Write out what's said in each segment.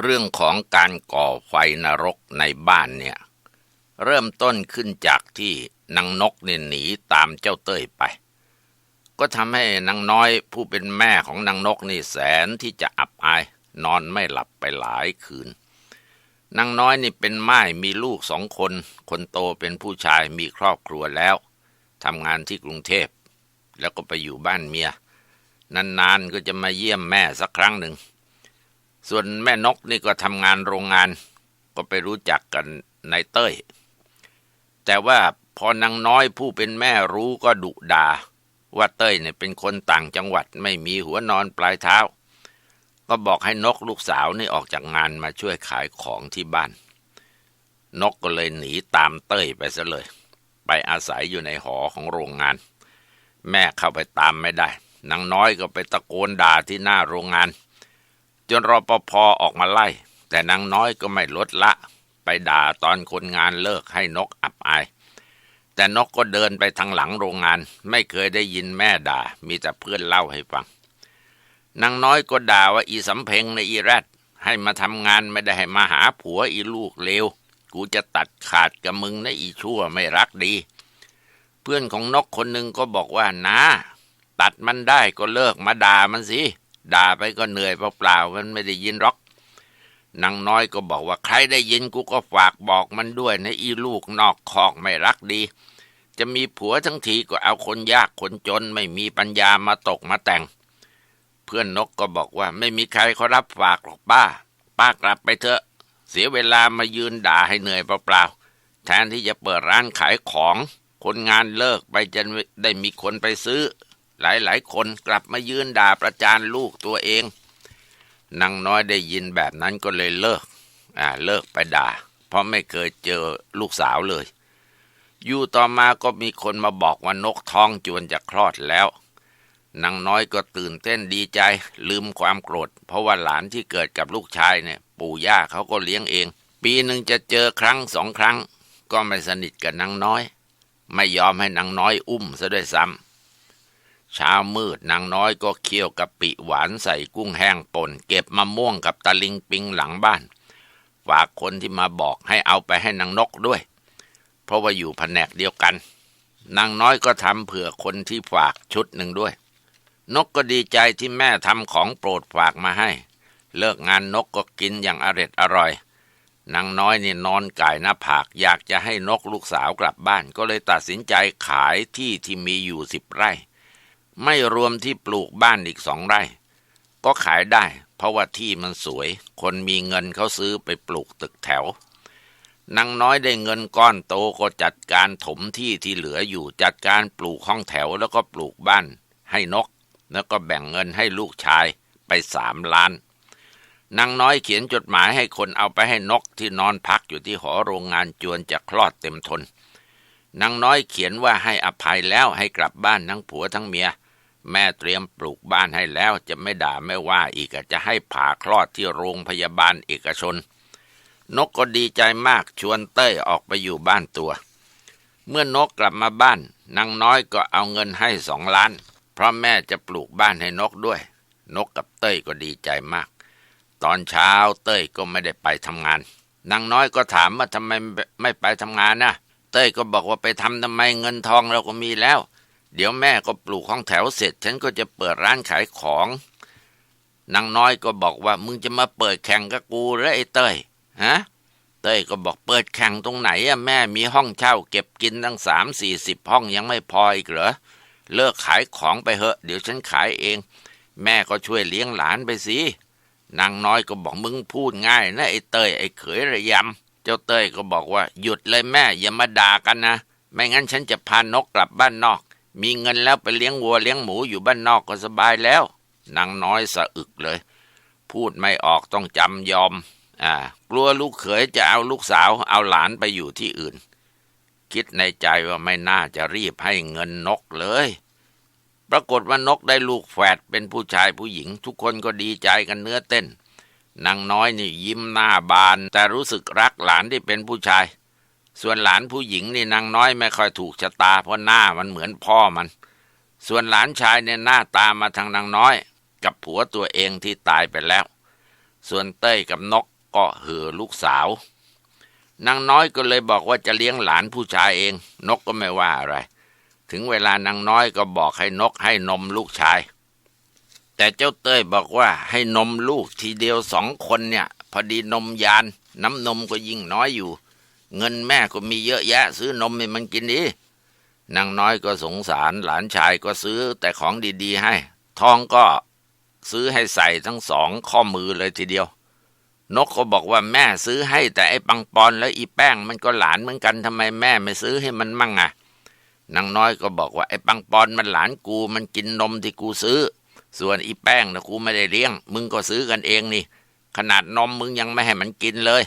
เรื่องของการก่อไฟนรกในบ้านเนี่ย เริ่มต้นขึ้นจากที่นางนกเนี่ยหนีตามเจ้าเต้ยไป ก็ทำให้นางน้อยผู้เป็นแม่ของนางนกนี่แสนที่จะอับอาย นอนไม่หลับไปหลายคืนนางน้อยนี่เป็นไม้มีลูกสองคน คนโตเป็นผู้ชายมีครอบครัวแล้วทำงานที่กรุงเทพ แล้วก็ไปอยู่บ้านเมีย นานๆก็จะมาเยี่ยมแม่สักครั้งหนึ่ง ส่วนแม่นกนี่ก็ทำงานโรงงาน ก็ไปรู้จักกันในเต้ย แต่ว่าพอนางน้อยผู้เป็นแม่รู้ก็ดุดา่าว่าเต้ยเนี่ยเป็นคนต่างจังหวัดไม่มีหัวนอนปลายเท้า ก็บอกให้นกลูกสาวนี่ออกจากงานมาช่วยขายของที่บ้าน นกก็เลยหนีตามเต้ยไปซะเลย ไปอาศัยอยู่ในหอของโรงงาน แม่เข้าไปตามไม่ได้นางน้อยก็ไปตะโกนด่าที่หน้าโรงงาน จนรอปภออกมาไล่ แต่นางน้อยก็ไม่ลดละ ไปด่าตอนคนงานเลิกให้นกอับอาย แต่นกก็เดินไปทางหลังโรงงาน ไม่เคยได้ยินแม่ด่า มีแต่เพื่อนเล่าให้ฟังนางน้อยก็ด่าว่าอีสำเพ็งในอีแรดให้มาทำงานไม่ได้ให้มาหาผัวอีลูกเลว กูจะตัดขาดกับมึงนะอีชั่วไม่รักดี เพื่อนของนกคนหนึ่งก็บอกว่านะ ตัดมันได้ก็เลิกมาด่ามันสิ ด่าไปก็เหนื่อยเปล่าๆมันไม่ได้ยินหรอกนางน้อยก็บอกว่าใครได้ยินกูก็ฝากบอกมันด้วยนะอีลูกนอกคอกไม่รักดี จะมีผัวทั้งทีก็เอาคนยากคนจนไม่มีปัญญามาตกมาแต่ง เพื่อนนกก็บอกว่าไม่มีใครเขารับฝากหรอกป้า ป้ากลับไปเถอะ เสียเวลามายืนด่าให้เหนื่อยเปล่าๆแทนที่จะเปิดร้านขายของ คนงานเลิกไปจะได้มีคนไปซื้อ หลายๆ คนกลับมายืนด่าประจานลูกตัวเองนางน้อยได้ยินแบบนั้นก็เลยเลิก อ่าเลิกไปด่า เพราะไม่เคยเจอลูกสาวเลย อยู่ต่อมาก็มีคนมาบอกว่านกท้องจวนจะคลอดแล้วนางน้อยก็ตื่นเต้นดีใจ ลืมความโกรธ เพราะว่าหลานที่เกิดกับลูกชายเนี่ย ปู่ย่าเขาก็เลี้ยงเอง ปีหนึ่งจะเจอครั้งสองครั้ง ก็ไม่สนิทกับนางน้อย ไม่ยอมให้นางน้อยอุ้มซะด้วยซ้ำ เช้ามืดนางน้อยก็เคี่ยวกะปิหวานใส่กุ้งแห้งป่น เก็บมะม่วงกับตะลิงปิงหลังบ้าน ฝากคนที่มาบอกให้เอาไปให้นางนกด้วย เพราะว่าอยู่แผนกเดียวกัน นางน้อยก็ทำเผื่อคนที่ฝากชุดหนึ่งด้วย นกก็ดีใจที่แม่ทำของโปรดฝากมาให้ เลิกงานนกก็กินอย่างอร็ดอร่อยนางน้อยนี่นอนก่ายหน้าผากอยากจะให้นกลูกสาวกลับบ้าน ก็เลยตัดสินใจขายที่ที่มีอยู่สิบไร่ ไม่รวมที่ปลูกบ้านอีกสองไร่ ก็ขายได้ เพราะว่าที่มันสวย คนมีเงินเขาซื้อไปปลูกตึกแถวนางน้อยได้เงินก้อนโตก็จัดการถมที่ที่เหลืออยู่จัดการปลูกห้องแถวแล้วก็ปลูกบ้านให้นก แล้วก็แบ่งเงินให้ลูกชายไปสามล้านนางน้อยเขียนจดหมายให้คนเอาไปให้นกที่นอนพักอยู่ที่หอโรงงานจวนจะคลอดเต็มทน นางน้อยเขียนว่าให้อภัยแล้วให้กลับบ้านทั้งผัวทั้งเมีย แม่เตรียมปลูกบ้านให้แล้วจะไม่ด่าไม่ว่าอีกจะให้ผ่าคลอดที่โรงพยาบาลเอกชน นกก็ดีใจมากชวนเต้ยออกไปอยู่บ้านตัว เมื่อนกกลับมาบ้านนางน้อยก็เอาเงินให้สองล้าน เพราะแม่จะปลูกบ้านให้นกด้วย นกกับเต้ยก็ดีใจมาก ตอนเช้าเต้ยก็ไม่ได้ไปทำงานนางน้อยก็ถามว่าทำไมไม่ไปทำงานนะ เต้ยก็บอกว่าไปทำทำไมเงินทองเราก็มีแล้ว เดี๋ยวแม่ก็ปลูกห้องแถวเสร็จ ฉันก็จะเปิดร้านขายของนางน้อยก็บอกว่ามึงจะมาเปิดแข่งกับกูหรือไอ้เต้ยฮะเต้ยก็บอกเปิดแข่งตรงไหนอะแม่มีห้องเช่า เก็บกินตั้งสามสี่สิบห้องยังไม่พออีกเหรอเลิกขายของไปเหอะ เดี๋ยวฉันขายเอง แม่ก็ช่วยเลี้ยงหลานไปสินางน้อยก็บอกมึงพูดง่ายนะไอ้เต้ยไอ้เขยระยำ จ้าเต้ยก็บอกว่า หยุดเลยแม่อย่ามาด่ากันนะ ไม่งั้นฉันจะพานกกลับบ้านนอก มีเงินแล้วไปเลี้ยงวัวเลี้ยงหมูอยู่บ้านนอกก็สบายแล้วนางน้อยสะอึกเลย พูดไม่ออกต้องจำยอม อ่า กลัวลูกเขยจะเอาลูกสาว เอาหลานไปอยู่ที่อื่น คิดในใจว่าไม่น่าจะรีบให้เงินนกเลย ปรากฏว่านกได้ลูกแฝดเป็นผู้ชายผู้หญิง ทุกคนก็ดีใจกันเนื้อเต้น นางน้อยนี่ยิ้มหน้าบาน แต่รู้สึกรักหลานที่เป็นผู้ชาย ส่วนหลานผู้หญิงนี่นางน้อยไม่ค่อยถูกชะตาเพราะหน้ามันเหมือนพ่อมัน ส่วนหลานชายเนี่ยหน้าตามาทางนางน้อย กับผัวตัวเองที่ตายไปแล้ว ส่วนเต้ยกับนกก็เห่อลูกสาวนางน้อยก็เลยบอกว่าจะเลี้ยงหลานผู้ชายเอง นกก็ไม่ว่าอะไร ถึงเวลานางน้อยก็บอกให้นกให้นมลูกชาย แต่เจ้าเต้ยบอกว่าให้นมลูกทีเดียวสองคนเนี่ย พอดีนมยาน น้ำนมก็ยิ่งน้อยอยู่ เงินแม่ก็มีเยอะแยะ ซื้อนมให้มันกินดีนางน้อยก็สงสารหลานชายก็ซื้อแต่ของดีๆให้ ทองก็ซื้อให้ใส่ทั้งสองข้อมือเลยทีเดียว นกก็บอกว่าแม่ซื้อให้แต่ไอ้ปังปอนแล้วอีแป้งมันก็หลานเหมือนกันทำไมแม่ไม่ซื้อให้มันมั่งอะนางน้อยก็บอกว่าไอ้ปังปอนมันหลานกูมันกินนมที่กูซื้อ ส่วนอีแป้งนะกูไม่ได้เลี้ยง มึงก็ซื้อกันเองนี่ ขนาดนมมึงยังไม่ให้มันกินเลย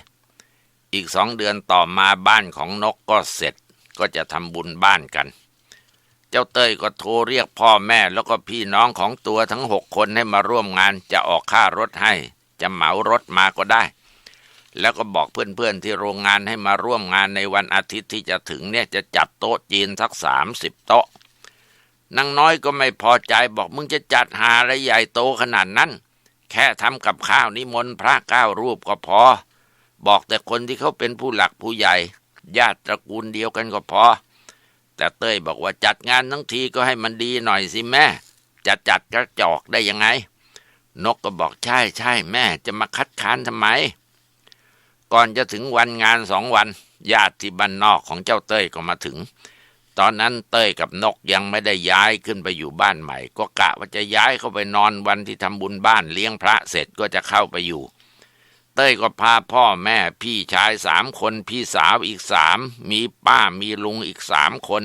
อีกสองเดือนต่อมาบ้านของนกก็เสร็จ ก็จะทำบุญบ้านกัน เจ้าเต้ยก็โทรเรียกพ่อแม่แล้วก็พี่น้องของตัวทั้งหกคนให้มาร่วมงาน จะออกค่ารถให้ จะเหมารถมาก็ได้ แล้วก็บอกเพื่อนๆที่โรงงานให้มาร่วมงานในวันอาทิตย์ที่จะถึงเนี่ยจะจัดโต๊ะจีนสักสามสิบโต๊ะ นางน้อยก็ไม่พอใจบอกมึงจะจัดหาอะไรใหญ่โตขนาดนั้น แค่ทำกับข้าวนิมนต์พระเก้ารูปก็พอ บอกแต่คนที่เขาเป็นผู้หลักผู้ใหญ่ ญาติตระกูลเดียวกันก็พอ แต่เต้ยบอกว่าจัดงานทั้งทีก็ให้มันดีหน่อยสิแม่ จะจัดกระจอกได้ยังไง นกก็บอกใช่ใช่แม่จะมาคัดค้านทำไม ก่อนจะถึงวันงานสองวัน ญาติที่บ้านนอกของเจ้าเต้ยก็มาถึง ตอนนั้นเต้ยกับนกยังไม่ได้ย้ายขึ้นไปอยู่บ้านใหม่ ก็กะว่าจะย้ายเข้าไปนอนวันที่ทำบุญบ้านเลี้ยงพระเสร็จก็จะเข้าไปอยู่ เต้ยก็พาพ่อแม่พี่ชายสามคนพี่สาวอีกสามมีป้ามีลุงอีกสามคน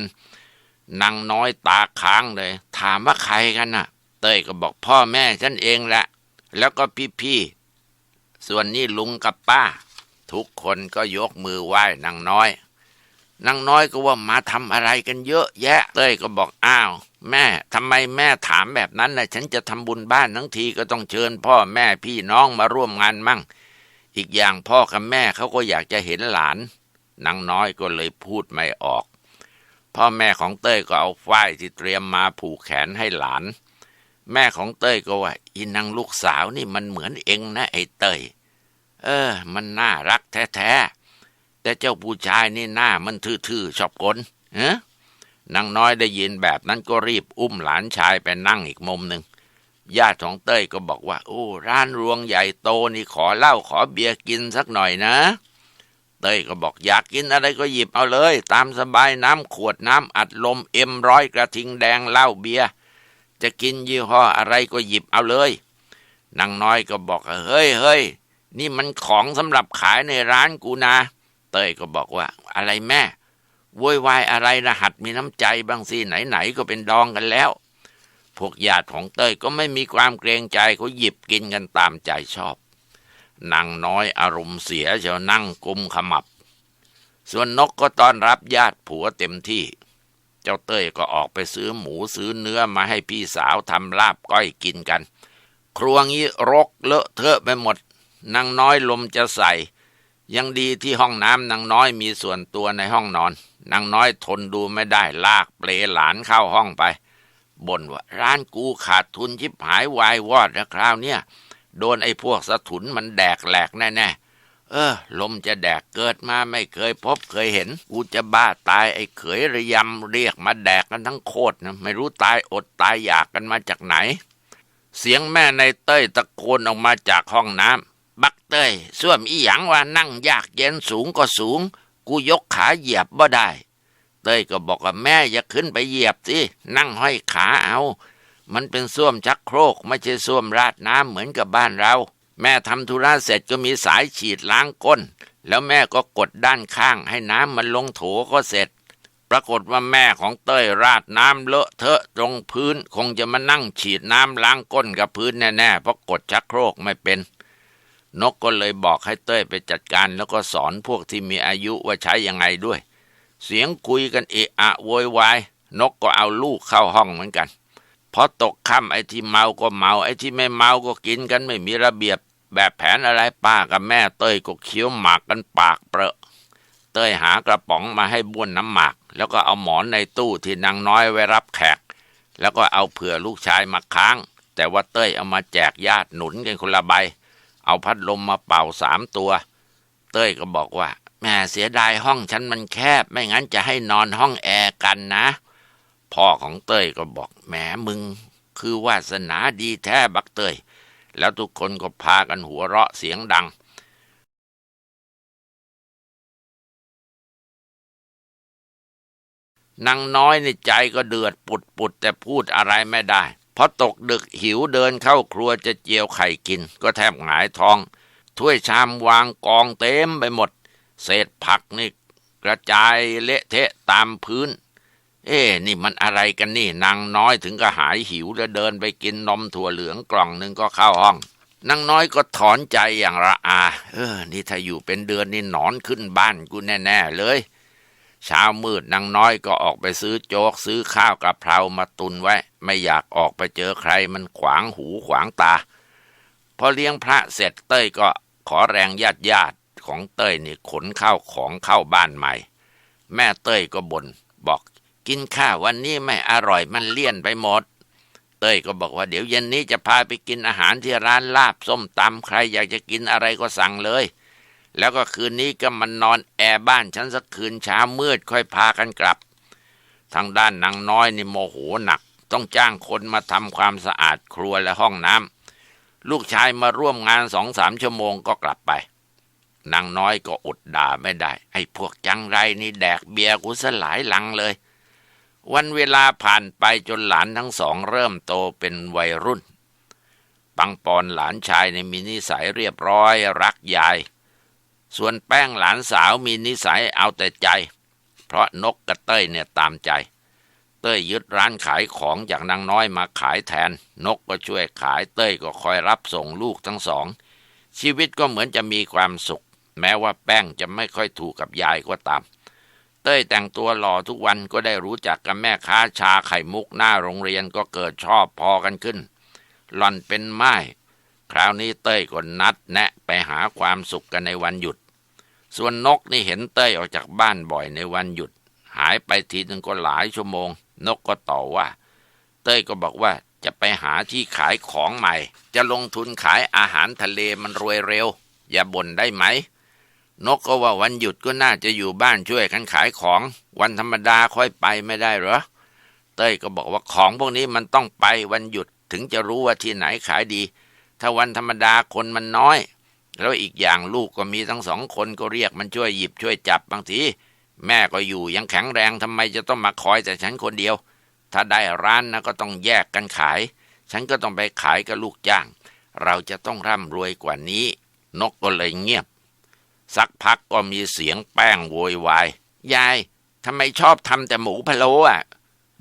นางน้อยตาค้างเลย ถามว่าใครกันน่ะ เต้ยก็บอกพ่อแม่ฉันเองแหละ แล้วก็พี่ๆส่วนนี้ลุงกับป้า ทุกคนก็ยกมือไหว้นางน้อย นางน้อยก็ว่ามาทำอะไรกันเยอะแยะเต้ยก็บอกอ้าว แม่ทำไมแม่ถามแบบนั้นนะฉันจะทำบุญบ้านทั้งทีก็ต้องเชิญพ่อแม่พี่น้องมาร่วมงานมั่ง อีกอย่างพ่อกับแม่เขาก็อยากจะเห็นหลานนางน้อยก็เลยพูดไม่ออก พ่อแม่ของเต้ยก็เอาฝ้ายที่เตรียมมาผูกแขนให้หลาน แม่ของเต้ยก็ว่าอีนางลูกสาวนี่มันเหมือนเองนะไอ้เต้ยเออ มันน่ารักแท้ๆ แต่เจ้าผู้ชายนี่หน้ามันทื่อๆชอบกลเฮ้นางน้อยได้ยินแบบนั้นก็รีบอุ้มหลานชายไปนั่งอีกมุมหนึ่งญาติของเต้ยก็บอกว่า โอ้ ร้านรวงใหญ่โตนี่ขอเหล้าขอเบียร์กินสักหน่อยนะ เต้ยก็บอกอยากกินอะไรก็หยิบเอาเลย ตามสบายน้ำขวดน้ำอัดลมเอ็มร้อยกระทิงแดงเหล้าเบียร์จะกินยี่ห้ออะไรก็หยิบเอาเลยนางน้อยก็บอกเฮ้ยเฮ้ยนี่มันของสำหรับขายในร้านกูนะ เต้ยก็บอกว่า อะไรแม่โวยวายอะไรนะหัดมีน้ำใจบางสิไหนๆก็เป็นดองกันแล้ว พวกญาติของเต้ยก็ไม่มีความเกรงใจเขาหยิบกินกันตามใจชอบนางน้อยอารมณ์เสียเชียวนั่งกุมขมับ ส่วนนกก็ต้อนรับญาติผัวเต็มที่ เจ้าเต้ยก็ออกไปซื้อหมูซื้อเนื้อมาให้พี่สาวทำลาบก้อยกินกัน ครัวงี้รกเลอะเทอะไปหมดนางน้อยลมจะใส่ ยังดีที่ห้องน้ำนางน้อยมีส่วนตัวในห้องนอน นางน้อยทนดูไม่ได้ลากเปลหลานเข้าห้องไปบ่นว่าร้านกูขาดทุนชิบหายวายวอดนะคราวเนี้ยโดนไอ้พวกสะถุนมันแดกแหลกแน่ๆ เออ ลมจะแดกเกิดมาไม่เคยพบเคยเห็น กูจะบ้าตายไอ้เขยระยำเรียกมาแดกกันทั้งโคตรนะไม่รู้ตายอดตายอยากกันมาจากไหน เสียงแม่ในเต้ยตะโกนออกมาจากห้องน้ำ เต้ยส่วมอีหยังว่านั่งยากเย็นสูงก็สูง กูยกขาเหยียบบ่ได้ เต้ยก็บอกว่าแม่อย่าขึ้นไปเหยียบสินั่งห้อยขาเอา มันเป็นส้วมชักโครก ไม่ใช่ส้วมราดน้ำเหมือนกับบ้านเรา แม่ทำธุระเสร็จก็มีสายฉีดล้างก้น แล้วแม่ก็กดด้านข้าง ให้น้ำมันลงโถก็เสร็จ ปรากฏว่าแม่ของเต้ยราดน้ำเลอะเทอะตรงพื้น คงจะมานั่งฉีดน้ำล้างก้นกับพื้นแน่ๆเพราะกดชักโครกไม่เป็น นกก็เลยบอกให้เต้ยไปจัดการแล้วก็สอนพวกที่มีอายุว่าใช้ยังไงด้วย เสียงคุยกันเอะอะโวยวายนกก็เอาลูกเข้าห้องเหมือนกันพอตกค่ำไอ้ที่เมาก็เมา ไอ้ที่ไม่เมาก็กินกันไม่มีระเบียบ แบบแผนอะไรป้ากับแม่เต้ยก็เคี้ยวหมากกันปากเปรอะเต้ยหากระป๋องมาให้บ้วนน้ำหมาก แล้วก็เอาหมอนในตู้ที่นางน้อยไว้รับแขก แล้วก็เอาเผื่อลูกชายมาค้าง แต่ว่าเต้ยเอามาแจกญาติหนุนกันคนละใบ เอาพัดลมมาเป่าสามตัว เต้ยก็บอกว่าแม่เสียดายห้องฉันมันแคบ ไม่งั้นจะให้นอนห้องแอร์กันนะ พ่อของเต้ยก็บอกแหมมึง คือวาสนาดีแท้บักเต้ยแล้วทุกคนก็พากันหัวเราะเสียงดังนางน้อยในใจก็เดือดปุดปุดแต่พูดอะไรไม่ได้ พราะตกดึกหิวเดินเข้าครัวจะเจียวไข่กิน ก็แทบหงายท้อง ถ้วยชามวางกองเต็มไปหมด เศษผักนี่กระจายเละเทะตามพื้น เอ๊นี่มันอะไรกันนี่นางน้อยถึงก็หายหิวแล้วเดินไปกินนมถั่วเหลืองกล่องหนึ่งก็เข้าห้องนางน้อยก็ถอนใจอย่างระอา เออ นี่ถ้าอยู่เป็นเดือนนี่หนอนขึ้นบ้านกูแน่ ๆ เลย เช้ามืดนางน้อยก็ออกไปซื้อโจ๊กซื้อข้าวกับเพรามาตุนไว้ ไม่อยากออกไปเจอใครมันขวางหูขวางตา พอเลี้ยงพระเสร็จเต้ยก็ขอแรงญาติญาติของเต้ยนี่ขนข้าวของเข้าบ้านใหม่ แม่เต้ยก็บน่นบอกกินข้าววันนี้ไม่อร่อยมันเลี่ยนไปหมด เต้ยก็บอกว่าเดี๋ยวเย็นนี้จะพาไปกินอาหารที่ร้านลาบส้มตำใครอยากจะกินอะไรก็สั่งเลย แล้วก็คืนนี้ก็มันนอนแอร์บ้านฉันสักคืนเช้ามืดค่อยพากันกลับ ทางด้านนางน้อยนี่โมโหหนัก ต้องจ้างคนมาทำความสะอาดครัวและห้องน้ำลูกชายมาร่วมงานสองสามชั่วโมงก็กลับไปนางน้อยก็อดด่าไม่ได้ ไอ้พวกจังไรนี่แดกเบียร์กูสลายหลังเลย วันเวลาผ่านไปจนหลานทั้งสองเริ่มโตเป็นวัยรุ่น ปังปอนหลานชายในมีนิสัยเรียบร้อยรักยาย ส่วนแป้งหลานสาวมีนิสัยเอาแต่ใจ เพราะนกกระเต้ยเนี่ยตามใจ ต้ยยึดร้านขายของจากนางน้อยมาขายแทน นกก็ช่วยขายเต้ยก็คอยรับส่งลูกทั้งสอง ชีวิตก็เหมือนจะมีความสุข แม้ว่าแป้งจะไม่ค่อยถูกกับยายก็ตาม เต้ยแต่งตัวหล่อทุกวันก็ได้รู้จักกับแม่ค้าชาไข่มุกหน้าโรงเรียนก็เกิดชอบพอกันขึ้น หล่อนเป็นไม้คราวนี้เต้ยก็นัดแนะไปหาความสุขกันในวันหยุด ส่วนนกนี่เห็นเต้ยออกจากบ้านบ่อยในวันหยุด หายไปทีนึงก็หลายชั่วโมง นกก็ต่อว่า เต้ยก็บอกว่าจะไปหาที่ขายของใหม่ จะลงทุนขายอาหารทะเลมันรวยเร็ว อย่าบ่นได้ไหม นกก็ว่าวันหยุดก็น่าจะอยู่บ้านช่วยกันขายของ วันธรรมดาค่อยไปไม่ได้เหรอ เต้ยก็บอกว่าของพวกนี้มันต้องไปวันหยุดถึงจะรู้ว่าที่ไหนขายดี ถ้าวันธรรมดาคนมันน้อย แล้วอีกอย่างลูกก็มีทั้งสองคนก็เรียกมันช่วยหยิบช่วยจับบางที แม่ก็อยู่ยังแข็งแรงทำไมจะต้องมาคอยแต่ฉันคนเดียว ถ้าได้ร้านนะก็ต้องแยกกันขาย ฉันก็ต้องไปขายกับลูกจ้าง เราจะต้องร่ำรวยกว่านี้ นกก็เลยเงียบ สักพักก็มีเสียงแป้งโวยวาย ยายทำไมชอบทำแต่หมูพะโล้อะ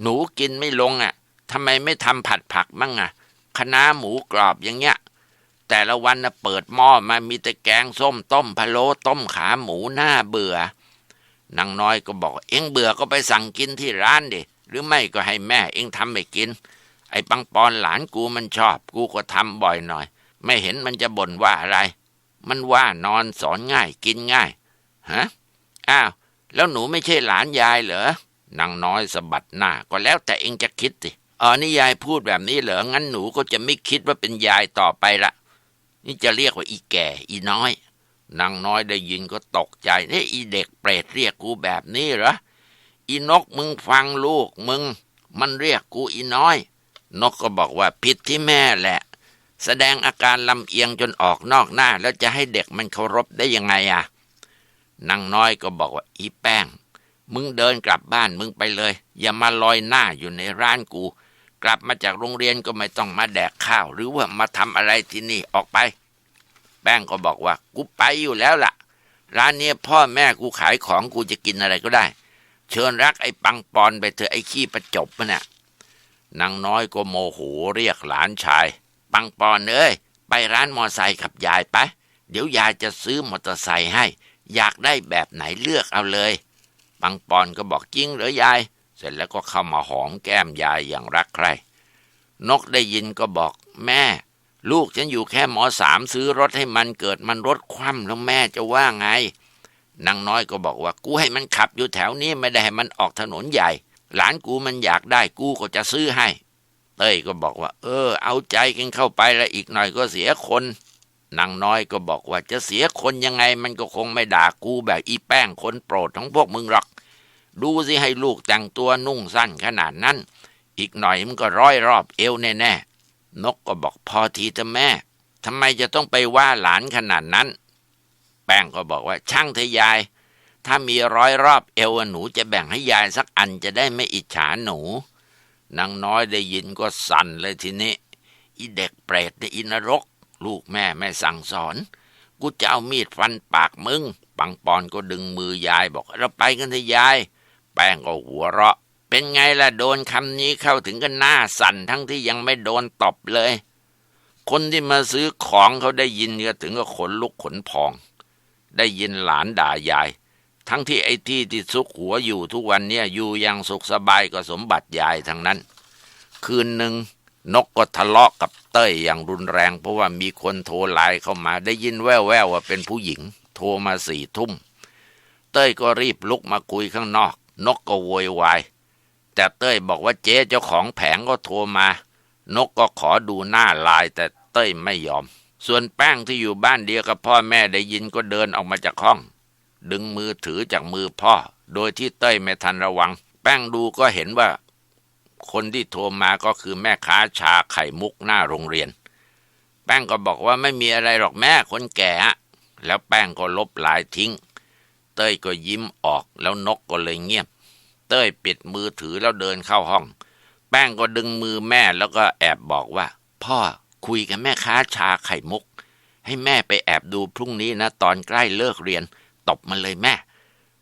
หนูกินไม่ลงอะทำไมไม่ทำผัดผักมั่งอะคณะหมูกรอบอย่างเงี้ย แต่ละวันนะเปิดหม้อมามีแต่แกงส้มต้มพะโล้ต้มขาหมูหน้าเบื่อ นางน้อยก็บอกเอ็งเบื่อก็ไปสั่งกินที่ร้านดิหรือไม่ก็ให้แม่เอ็งทำให้กิน ไอ้ปังปอนหลานกูมันชอบ กูก็ทำบ่อยหน่อย ไม่เห็นมันจะบ่นว่าอะไร มันว่านอนสอนง่ายกินง่ายฮะอ้าวแล้วหนูไม่ใช่หลานยายเหรอนางน้อยสะบัดหน้าก็แล้วแต่เองจะคิดสิอ๋อนี่ยายพูดแบบนี้เหรองั้นหนูก็จะไม่คิดว่าเป็นยายต่อไปละนี่จะเรียกว่าอีแก่ อีน้อย นางน้อยได้ยินก็ตกใจเฮ้ยอีเด็กเปรตเรียกกูแบบนี้เหรอ อีนกมึงฟังลูกมึง มันเรียกกูอีน้อย นกก็บอกว่าผิดที่แม่แหละ แสดงอาการลำเอียงจนออกนอกหน้า แล้วจะให้เด็กมันเคารพได้ยังไงอะนางน้อยก็บอกว่าอีแป้ง มึงเดินกลับบ้านมึงไปเลย อย่ามาลอยหน้าอยู่ในร้านกู กลับมาจากโรงเรียนก็ไม่ต้องมาแดกข้าว หรือว่ามาทำอะไรที่นี่ออกไป ป้งก็บอกว่า กูไปอยู่แล้วล่ะ ร้านเนี้ยพ่อแม่กูขายของกูจะกินอะไรก็ได้ เชิญรักไอ้ปังปอนไปเถอะไอ้ขี้ประจบมันน่ะนางน้อยก็โมโหเรียกหลานชาย ปังปอนเอ้ยไปร้านมอไซค์ขับยายไป เดี๋ยวยายจะซื้อมอเตอร์ไซค์ให้ อยากได้แบบไหนเลือกเอาเลย ปังปอนก็บอกจริงเหรอยาย เสร็จแล้วก็เข้ามาหอมแก้มยายอย่างรักใคร่นกได้ยินก็บอกแม่ ลูกฉันอยู่แค่หมอสามซื้อรถให้มันเกิดมันรถคว่ำแล้วแม่จะว่าไงนางน้อยก็บอกว่ากูให้มันขับอยู่แถวนี้ไม่ได้ให้มันออกถนนใหญ่ หลานกูมันอยากได้กูก็จะซื้อให้ เต้ยก็บอกว่า เออ เอาใจกันเข้าไปแล้วอีกหน่อยก็เสียคนนางน้อยก็บอกว่าจะเสียคนยังไงมันก็คงไม่ด่ากูแบบอีแป้งคนโปรดของพวกมึงหรอก ดูสิให้ลูกแต่งตัวนุ่งสั้นขนาดนั้น อีกหน่อยมันก็ร้อยรอบเอวแน่ๆ นกก็บอกพอทีเถอะแม่ทำไมจะต้องไปว่าหลานขนาดนั้น แป้งก็บอกว่าช่างเถอยาย ถ้ามีร้อยรอบเอวหนูจะแบ่งให้ยายสักอันจะได้ไม่อิจฉาหนูนางน้อยได้ยินก็สั่นเลยทีนี้ อีเด็กเปรตในอินรก ลูกแม่แม่สั่งสอน กูจะเอามีดฟันปากมึง ปังปอนก็ดึงมือยายบอกเราไปกันเถอะยาย แป้งก็หัวเราะ เป็นไงล่ะโดนคำนี้เข้าถึงกันหน้าสั่นทั้งที่ยังไม่โดนตบเลย คนที่มาซื้อของเขาได้ยินก็ถึงก็ขนลุกขนพอง ได้ยินหลานด่ายาย ทั้งที่ไอ้ที่ที่ซุกหัวอยู่ทุกวันเนี่ยอยู่อยังสุขสบายก็สมบัติยายทั้งนั้น คืนหนึ่งนกก็ทะเลาะกับเต้ยอย่างรุนแรง เพราะว่ามีคนโทรไลน์เข้ามาได้ยินแว่วๆว่าเป็นผู้หญิง โทรมาสี่ทุ่ม เต้ยก็รีบลุกมาคุยข้างนอก นกก็โวยวาย แต่เต้ยบอกว่าเจ๊เจ้าของแผงก็โทรมา นกก็ขอดูหน้าลายแต่เต้ยไม่ยอม ส่วนแป้งที่อยู่บ้านเดียวกับพ่อแม่ได้ยินก็เดินออกมาจากห้อง ดึงมือถือจากมือพ่อ โดยที่เต้ยไม่ทันระวัง แป้งดูก็เห็นว่า คนที่โทรมาก็คือแม่ค้าชาไข่มุกหน้าโรงเรียน แป้งก็บอกว่าไม่มีอะไรหรอกแม่คนแก่แล้วแป้งก็ลบลายทิ้ง เต้ยก็ยิ้มออกแล้วนกก็เลยเงียบ เต้ยปิดมือถือแล้วเดินเข้าห้อง แป้งก็ดึงมือแม่แล้วก็แอบบอกว่า พ่อคุยกับแม่ค้าชาไข่มุก ให้แม่ไปแอบดูพรุ่งนี้นะ ตอนใกล้เลิกเรียน ตบมันเลยแม่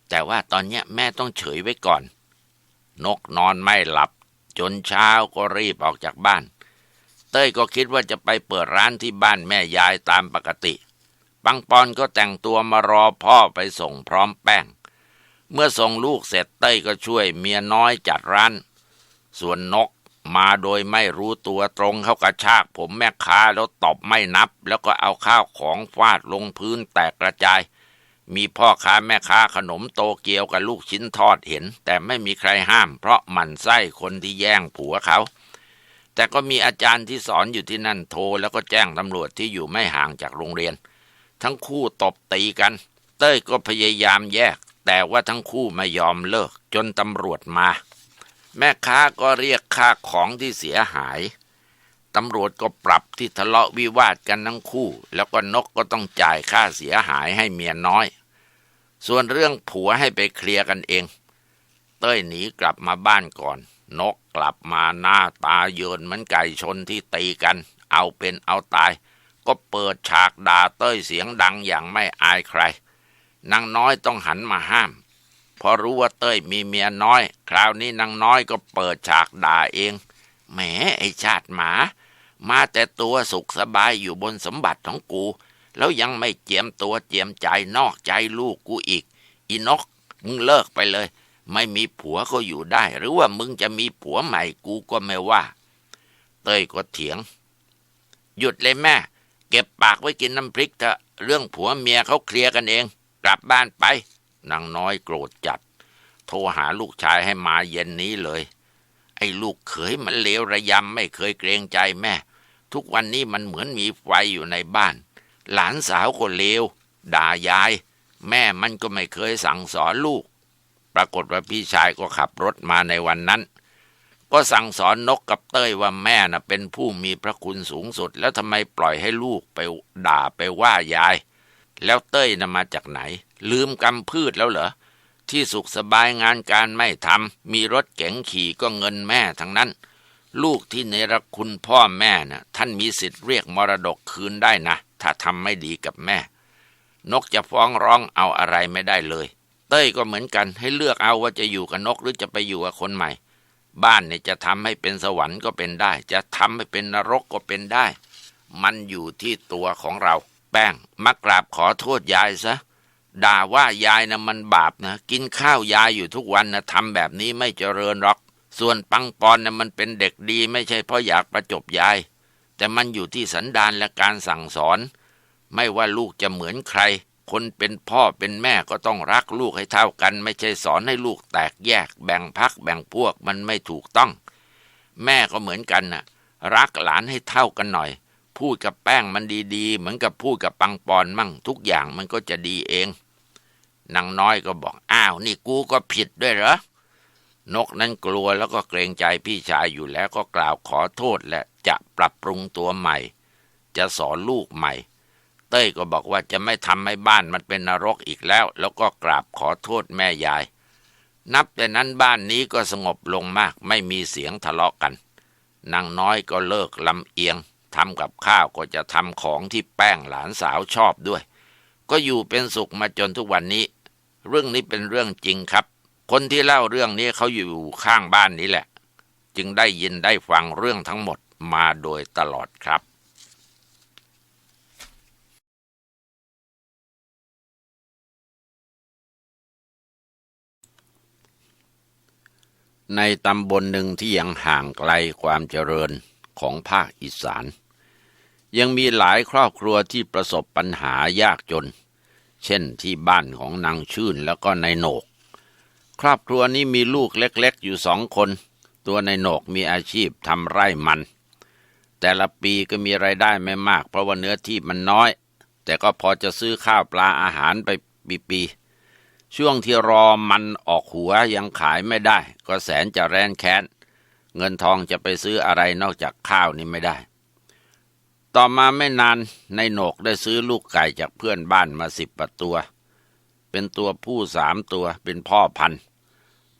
แต่ว่าตอนเนี้ยแม่ต้องเฉยไว้ก่อน นกนอนไม่หลับ จนเช้าก็รีบออกจากบ้าน เต้ยก็คิดว่าจะไปเปิดร้านที่บ้านแม่ยายตามปกติ ปังปอนก็แต่งตัวมารอพ่อไปส่งพร้อมแป้ง เมื่อส่งลูกเสร็จเต้ยก็ช่วยเมียน้อยจัดร้าน ส่วนนกมาโดยไม่รู้ตัวตรงเขากระชากผมแม่ค้าแล้วตบไม่นับ แล้วก็เอาข้าวของฟาดลงพื้นแตกกระจาย มีพ่อค้าแม่ค้าขนมโตเกียวกับลูกชิ้นทอดเห็น แต่ไม่มีใครห้าม เพราะหมั่นไส้คนที่แย่งผัวเขา แต่ก็มีอาจารย์ที่สอนอยู่ที่นั่นโทร แล้วก็แจ้งตำรวจที่อยู่ไม่ห่างจากโรงเรียน ทั้งคู่ตบตีกัน เต้ยก็พยายามแยก แต่ว่าทั้งคู่ไม่ยอมเลิกจนตำรวจมา แม่ค้าก็เรียกค่าของที่เสียหาย ตำรวจก็ปรับที่ทะเลาะวิวาทกันทั้งคู่ แล้วก็นกก็ต้องจ่ายค่าเสียหายให้เมียน้อย ส่วนเรื่องผัวให้ไปเคลียร์กันเอง เต้ยหนีกลับมาบ้านก่อน นกกลับมาหน้าตาเยินเหมือนไก่ชนที่ตีกัน เอาเป็นเอาตาย ก็เปิดฉากด่าเต้ยเสียงดังอย่างไม่อายใคร นางน้อยต้องหันมาห้าม พอรู้ว่าเต้ยมีเมียน้อย คราวนี้นางน้อยก็เปิดฉากด่าเอง แหมไอชาติหมา มาแต่ตัวสุขสบายอยู่บนสมบัติของกู แล้วยังไม่เจียมตัวเจียมใจนอกใจลูกกูอีก อีนกมึงเลิกไปเลย ไม่มีผัวก็อยู่ได้ หรือว่ามึงจะมีผัวใหม่กูก็ไม่ว่า เต้ยก็เถียง หยุดเลยแม่ เก็บปากไว้กินน้ำพริกเถอะเรื่องผัวเมียเขาเคลียร์กันเอง กลับบ้านไป นางน้อยโกรธจัด โทรหาลูกชายให้มาเย็นนี้เลย ไอ้ลูกเขยมันเลวระยำไม่เคยเกรงใจแม่ ทุกวันนี้มันเหมือนมีไฟอยู่ในบ้าน หลานสาวก็เลว ด่ายาย แม่มันก็ไม่เคยสั่งสอนลูก ปรากฏว่าพี่ชายก็ขับรถมาในวันนั้นก็สั่งสอนนกกับเต้ยว่าแม่น่ะเป็นผู้มีพระคุณสูงสุด แล้วทำไมปล่อยให้ลูกไปด่าไปว่ายาย แล้วเต้ยน่ะมาจากไหน ลืมกำพืชแล้วเหรอ ที่สุขสบายงานการไม่ทำมีรถเก๋งขี่ก็เงินแม่ทั้งนั้น ลูกที่เนรคุณพ่อแม่นะ่ะ ท่านมีสิทธิ์เรียกมรดกคืนได้นะ ถ้าทำไม่ดีกับแม่ นกจะฟ้องร้องเอาอะไรไม่ได้เลย เต้ยก็เหมือนกันให้เลือกเอาว่าจะอยู่กับนกหรือจะไปอยู่กับคนใหม่ บ้านเนี่ยจะทำให้เป็นสวรรค์ก็เป็นได้ จะทำให้เป็นนรกก็เป็นได้ มันอยู่ที่ตัวของเรา แป้ง มากราบขอโทษยายซะ ด่าว่ายายนะมันบาปนะ กินข้าวยายอยู่ทุกวันนะทำแบบนี้ไม่เจริญหรอก ส่วนปังปอนนะมันเป็นเด็กดี ไม่ใช่เพราะอยากประจบยาย แต่มันอยู่ที่สันดานและการสั่งสอน ไม่ว่าลูกจะเหมือนใคร คนเป็นพ่อเป็นแม่ก็ต้องรักลูกให้เท่ากัน ไม่ใช่สอนให้ลูกแตกแยก แบ่งพักแบ่งพวกมันไม่ถูกต้อง แม่ก็เหมือนกันนะ่ะ รักหลานให้เท่ากันหน่อย พูดกับแป้งมันดีๆ เหมือนกับพูดกับปังปอนมั่งทุกอย่างมันก็จะดีเองนางน้อยก็บอกอ้าว นี่กูก็ผิดด้วยเหรอนกนั้นกลัวแล้วก็เกรงใจพี่ชายอยู่แล้วก็กล่าวขอโทษและจะปรับปรุงตัวใหม่ จะสอนลูกใหม่ เต้ยก็บอกว่าจะไม่ทำให้บ้านมันเป็นนรกอีกแล้ว แล้วก็กราบขอโทษแม่ยาย นับแต่นั้นบ้านนี้ก็สงบลงมาก ไม่มีเสียงทะเลาะกันนางน้อยก็เลิกลำเอียง ทำกับข้าวก็จะทำของที่แป้งหลานสาวชอบด้วย ก็อยู่เป็นสุขมาจนทุกวันนี้ เรื่องนี้เป็นเรื่องจริงครับ คนที่เล่าเรื่องนี้เขาอยู่ข้างบ้านนี้แหละ จึงได้ยินได้ฟังเรื่องทั้งหมดมาโดยตลอดครับในตำบลหนึ่งที่ยังห่างไกลความเจริญของภาคอีสาน ยังมีหลายครอบครัวที่ประสบปัญหายากจน เช่นที่บ้านของนางชื่นแล้วก็นายโหนก ครอบครัวนี้มีลูกเล็กๆ อยู่สองคน ตัวนายโหนกมีอาชีพทำไร่มัน แต่ละปีก็มีไรายได้ไม่มาก เพราะว่าเนื้อที่มันน้อย แต่ก็พอจะซื้อข้าวปลาอาหารไปปีๆช่วงที่รอมันออกหัวยังขายไม่ได้ ก็แสนจะแรนแค้น เงินทองจะไปซื้ออะไรนอกจากข้าวนี่ไม่ได้ ต่อมาไม่นานในโหนกได้ซื้อลูกไก่จากเพื่อนบ้านมาสิบตัว เป็นตัวผู้สามตัวเป็นพ่อพันธุ์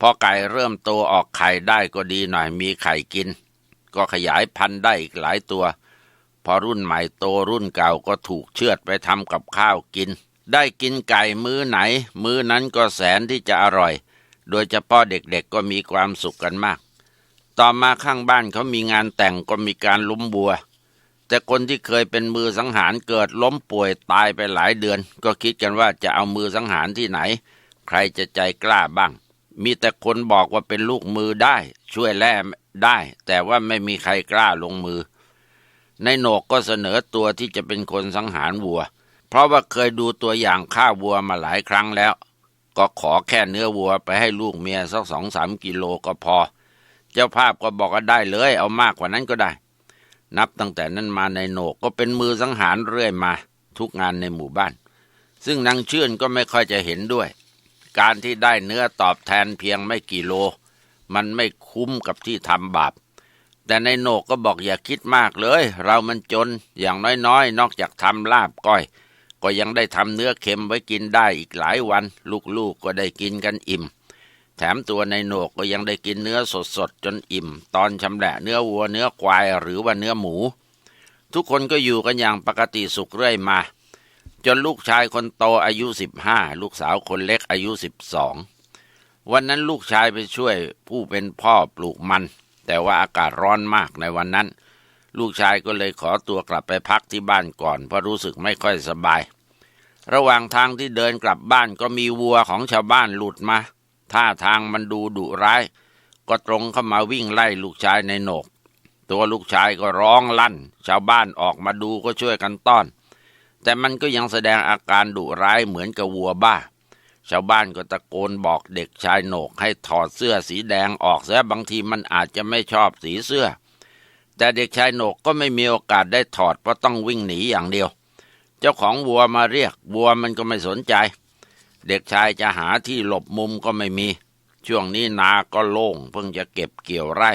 พอไก่เริ่มโตออกไข่ได้ก็ดีหน่อยมีไข่กิน ก็ขยายพันธุ์ได้อีกหลายตัว พอรุ่นใหม่โตรุ่นเก่าก็ถูกเชือดไปทำกับข้าวกิน ได้กินไก่มื้อไหน มื้อนั้นก็แสนที่จะอร่อย โดยเฉพาะเด็กๆก็มีความสุขกันมาก ต่อมาข้างบ้านเขามีงานแต่งก็มีการล้มบัว แต่คนที่เคยเป็นมือสังหารเกิดล้มป่วยตายไปหลายเดือน ก็คิดกันว่าจะเอามือสังหารที่ไหน ใครจะใจกล้าบ้าง มีแต่คนบอกว่าเป็นลูกมือได้ ช่วยแล่ได้ แต่ว่าไม่มีใครกล้าลงมือ ในโหนกก็เสนอตัวที่จะเป็นคนสังหารวัว เพราะว่าเคยดูตัวอย่างฆ่าวัวมาหลายครั้งแล้ว ก็ขอแค่เนื้อวัวไปให้ลูกเมียสักสองสามกิโลก็พอ เจ้าภาพก็บอกว่าได้เลย เอามากกว่านั้นก็ได้ นับตั้งแต่นั้นมาในโหนกก็เป็นมือสังหารเรื่อยมา ทุกงานในหมู่บ้าน ซึ่งนางเชื่อนก็ไม่ค่อยจะเห็นด้วย การที่ได้เนื้อตอบแทนเพียงไม่กี่โล มันไม่คุ้มกับที่ทำบาป แต่ในโหนกก็บอกอย่าคิดมากเลย เรามันจนอย่างน้อยๆนอกจากทำลาบก้อย ก็ยังได้ทำเนื้อเค็มไว้กินได้อีกหลายวัน ลูกๆก็ได้กินกันอิ่ม แถมตัวในโหนกก็ยังได้กินเนื้อสดๆ จนอิ่ม ตอนชำแหละเนื้อวัวเนื้อควายหรือว่าเนื้อหมู ทุกคนก็อยู่กันอย่างปกติสุขเรื่อยมา จนลูกชายคนโตอายุสิบห้าลูกสาวคนเล็กอายุสิบสองวันนั้นลูกชายไปช่วยผู้เป็นพ่อปลูกมัน แต่ว่าอากาศร้อนมากในวันนั้น ลูกชายก็เลยขอตัวกลับไปพักที่บ้านก่อนเพราะรู้สึกไม่ค่อยสบาย ระหว่างทางที่เดินกลับบ้านก็มีวัวของชาวบ้านหลุดมา ท่าทางมันดูดุร้าย ก็ตรงเข้ามาวิ่งไล่ลูกชายในโหนก ตัวลูกชายก็ร้องลั่น ชาวบ้านออกมาดูก็ช่วยกันต้อน แต่มันก็ยังแสดงอาการดุร้ายเหมือนกับวัวบ้า ชาวบ้านก็ตะโกนบอกเด็กชายโหนกให้ถอดเสื้อสีแดงออกเสียบางทีมันอาจจะไม่ชอบสีเสื้อ แต่เด็กชายโหนกก็ไม่มีโอกาสได้ถอดเพราะต้องวิ่งหนีอย่างเดียว เจ้าของวัวมาเรียกวัวมันก็ไม่สนใจ เด็กชายจะหาที่หลบมุมก็ไม่มี ช่วงนี้นาก็โล่งเพิ่งจะเก็บเกี่ยวไร่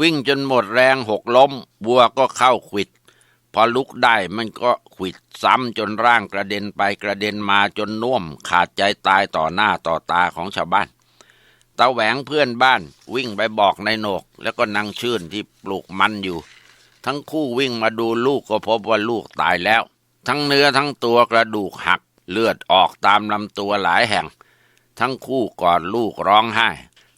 วิ่งจนหมดแรงหกล้มวัวก็เข้าขวิด พอลุกได้มันก็ขวิดซ้ำจนร่างกระเด็นไปกระเด็นมาจนน่วม ขาดใจตายต่อหน้าต่อตาของชาวบ้านตาแหวงเพื่อนบ้านวิ่งไปบอกนายโหนก แล้วก็นางชื่นที่ปลูกมันอยู่ ทั้งคู่วิ่งมาดูลูกก็พบว่าลูกตายแล้ว ทั้งเนื้อทั้งตัวกระดูกหัก เลือดออกตามลำตัวหลายแห่ง ทั้งคู่กอดลูกร้องไห้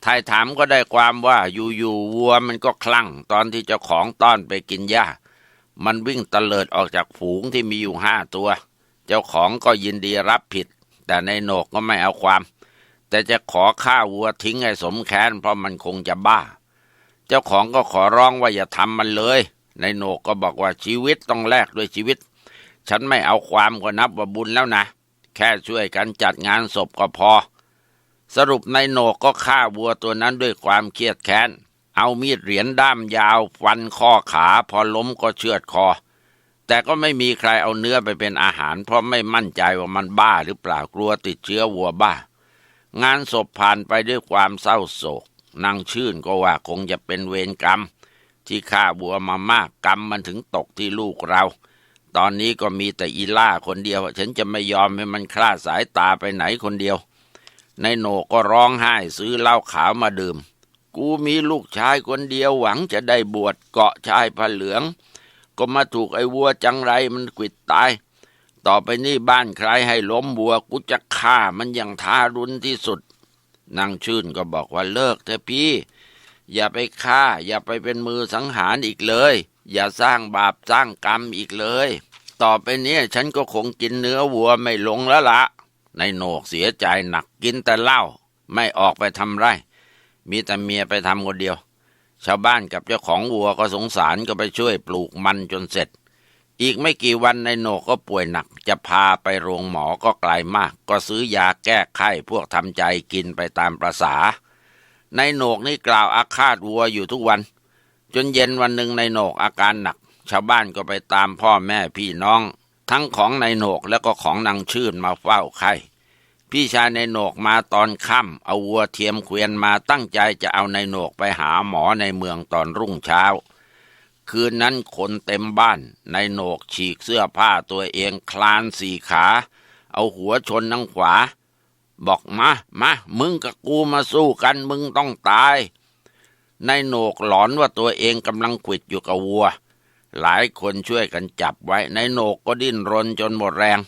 ทายถามก็ได้ความว่าอยู่ๆวัวมันก็คลั่งตอนที่เจ้าของต้อนไปกินหญ้า มันวิ่งตะเลิดออกจากฝูงที่มีอยู่ห้าตัว เจ้าของก็ยินดีรับผิด แต่ในโหนกก็ไม่เอาความ แต่จะขอฆ่าวัวทิ้งให้สมแค้นเพราะมันคงจะบ้า เจ้าของก็ขอร้องว่าอย่าทำมันเลย ในโหนกก็บอกว่าชีวิตต้องแลกด้วยชีวิต ฉันไม่เอาความก็นับว่าบุญแล้วนะ แค่ช่วยกันจัดงานศพก็พอ สรุปในโหนกก็ฆ่าวัวตัวนั้นด้วยความเครียดแค้น เอามีดเหรียญด้ามยาวฟันข้อขาพอล้มก็เชือดคอ แต่ก็ไม่มีใครเอาเนื้อไปเป็นอาหาร เพราะไม่มั่นใจว่ามันบ้าหรือเปล่ากลัวติดเชื้อวัวบ้า งานศพผ่านไปด้วยความเศร้าโศกนางชื่นก็ว่าคงจะเป็นเวรกรรม ที่ฆ่าวัวมามากกรรมมันถึงตกที่ลูกเรา ตอนนี้ก็มีแต่อีล่าคนเดียว ฉันจะไม่ยอมให้มันคลาดสายตาไปไหนคนเดียวในโหนก็ร้องไห้ซื้อเหล้าขาวมาดื่ม กูมีลูกชายคนเดียวหวังจะได้บวชเกาะชายผ้าเหลือง ก็มาถูกไอ้วัวจังไรมันกิดตาย ต่อไปนี่บ้านใครให้ล้มวัวกูจะฆ่ามันอย่างทารุณที่สุด นางชื่นก็บอกว่าเลิกเถอะพี่ อย่าไปฆ่า อย่าไปเป็นมือสังหารอีกเลย อย่าสร้างบาปสร้างกรรมอีกเลย ต่อไปนี้ฉันก็คงกินเนื้อวัวไม่ลงแล้วละในโหนกเสียใจหนักกินแต่เหล้าไม่ออกไปทำไร มีแต่เมียไปทำคนเดียว ชาวบ้านกับเจ้าของวัวก็สงสารก็ไปช่วยปลูกมันจนเสร็จ อีกไม่กี่วันในโหนกก็ป่วยหนัก จะพาไปโรงหมอก็ไกลมาก ก็ซื้อยาแก้ไข้พวกทำใจกินไปตามประษาในโหนกนี่กล่าวอาฆาตวัวอยู่ทุกวัน จนเย็นวันหนึ่งในโหนกอาการหนัก ชาวบ้านก็ไปตามพ่อแม่พี่น้อง ทั้งของในโหนกแล้วก็ของนางชื่นมาเฝ้าไข้พี่ชายในโหนกมาตอนค่ำเอาวัวเทียมเกวียนมาตั้งใจจะเอาในโหนกไปหาหมอในเมืองตอนรุ่งเช้า คืนนั้นคนเต็มบ้าน ในโหนกฉีกเสื้อผ้าตัวเองคลานสี่ขา เอาหัวชนทางขวา บอกมา มา มึงกับกูมาสู้กันมึงต้องตาย ในโหนกหลอนว่าตัวเองกำลังขวิดอยู่กับวัว หลายคนช่วยกันจับไว้ในโหนกก็ดิ้นรนจนหมดแรง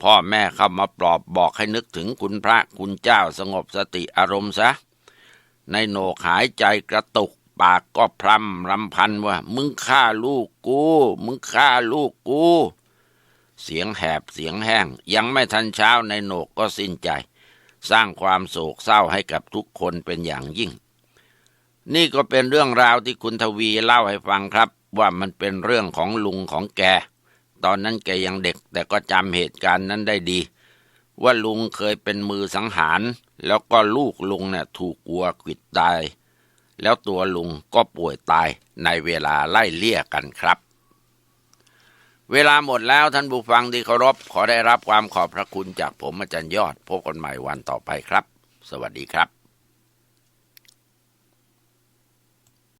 พ่อแม่เข้ามาปลอบบอกให้นึกถึงคุณพระคุณเจ้าสงบสติอารมณ์ซะในโหนกหายใจกระตุกปากก็พร่ำรำพันว่า มึงฆ่าลูกกู มึงฆ่าลูกกู เสียงแหบเสียงแห้ง ยังไม่ทันเช้าในโหนกก็สิ้นใจ สร้างความโศกเศร้าให้กับทุกคนเป็นอย่างยิ่ง นี่ก็เป็นเรื่องราวที่คุณทวีเล่าให้ฟังครับ ว่ามันเป็นเรื่องของลุงของแก ตอนนั้นแกยังเด็ก แต่ก็จำเหตุการณ์นั้นได้ดี ว่าลุงเคยเป็นมือสังหาร แล้วก็ลูกลุงเนี่ยถูกวัวขวิดตาย แล้วตัวลุงก็ป่วยตายในเวลาไล่เลี่ยกันครับ เวลาหมดแล้วท่านผู้ฟังที่เคารพขอได้รับความขอบพระคุณจากผมอาจารย์ยอดพบกันใหม่วันต่อไปครับ สวัสดีครับ